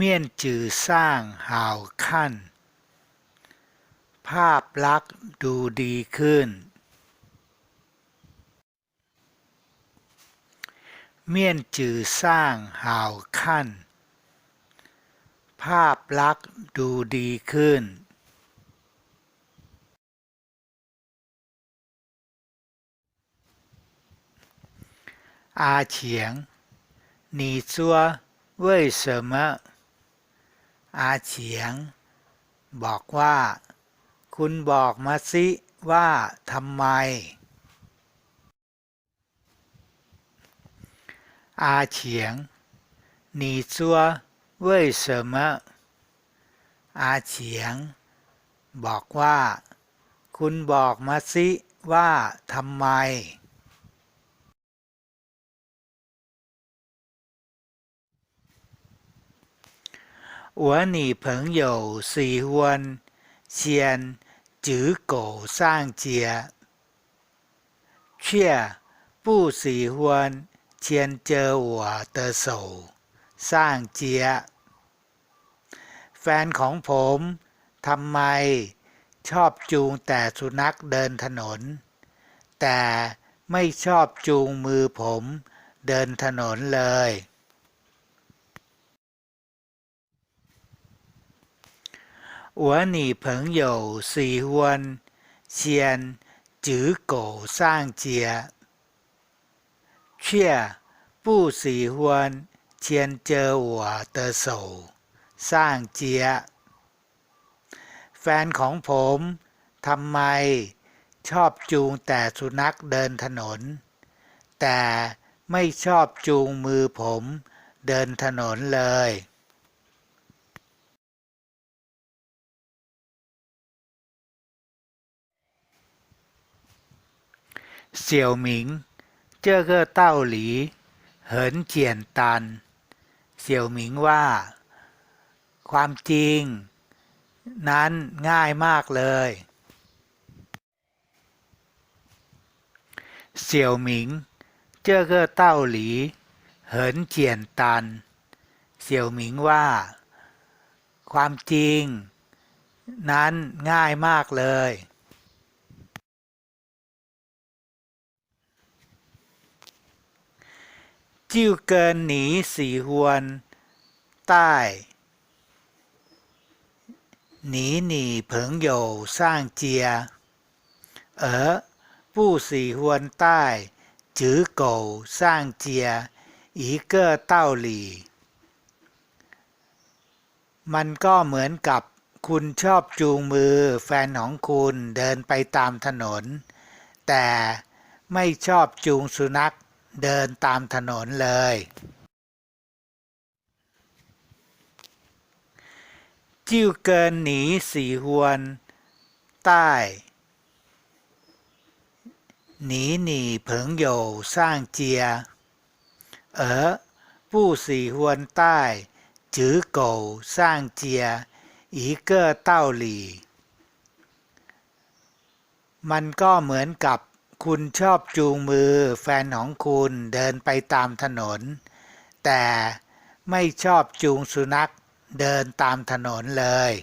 เมี่ยนจือสร้างหาวขั้น ภาพลักษณ์ดูดีขึ้น เมี่ยนจือสร้างหาวขั้น ภาพลักษณ์ดูดีขึ้น อาเฉียง你说为什么 อาเฉียง บอกว่า คุณบอกมาสิว่าทำไม อาเฉียง你说为什么อาเฉียง บอกว่า คุณบอกมาสิว่าทำไม 我女朋友喜欢牵只狗上街，却不喜欢牵着我的手上街。แฟนของผมทำไมชอบจูงแต่สุนัขเดินถนน แต่ไม่ชอบจูงมือผมเดินถนนเลย 我女朋友喜欢牵只狗上街，却不喜欢牵着我的手上街。แฟนของผมทำไมชอบจูงแต่สุนัขเดินถนน แต่ไม่ชอบจูงมือผมเดินถนนเลย เสี่ยวหมิง เจ้อเก้เสี่ยวหมิงว่า ความจริง นั้นง่ายมากเลย เสี่ยวหมิง เจ้อเก้เสี่ยวหมิงว่า ความจริง นั้นง่ายมากเลย จิ้วเกินหนีสีหวน ใต้ หนีหนีเผงโยสร้างเจีย เออผู้สีหวนใต้จื้อโกสร้างเจีย อีเกอต้าหลีมันก็เหมือนกับคุณชอบจูงมือแฟนของคุณเดินไปตามถนน แต่ไม่ชอบจูงสุนัข เดินตามถนนเลย จิ้วเกินหนีสีหวน ใต้ หนีหนีเผิงโย่สร้างเจีย เออผู้สีหวนใต้ จื้อโกสร้างเจีย อีเกอเต้าหลี มันก็เหมือนกับ คุณชอบจูงมือแฟนของคุณเดินไปตามถนน แต่ไม่ชอบจูงสุนัขเดินตามถนนเลย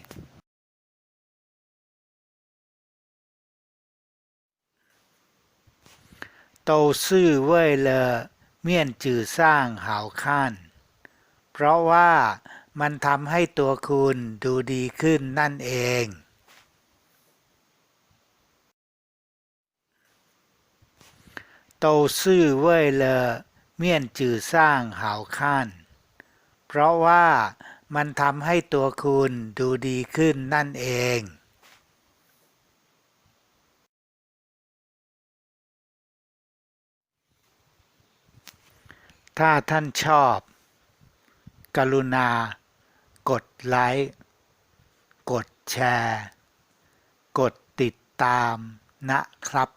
โตซื่อเว่ยเลอเมียนจือสร้างหาวข้านเพราะว่ามันทำให้ตัวคุณดูดีขึ้นนั่นเอง 都是为了面จือสร้างหาวข้านเพราะว่ามันทำให้ตัวคุณดูดีขึ้นนั่นเอง ถ้าท่านชอบ กรุณา กดไลค์ กดแชร์ กดติดตามนะครับ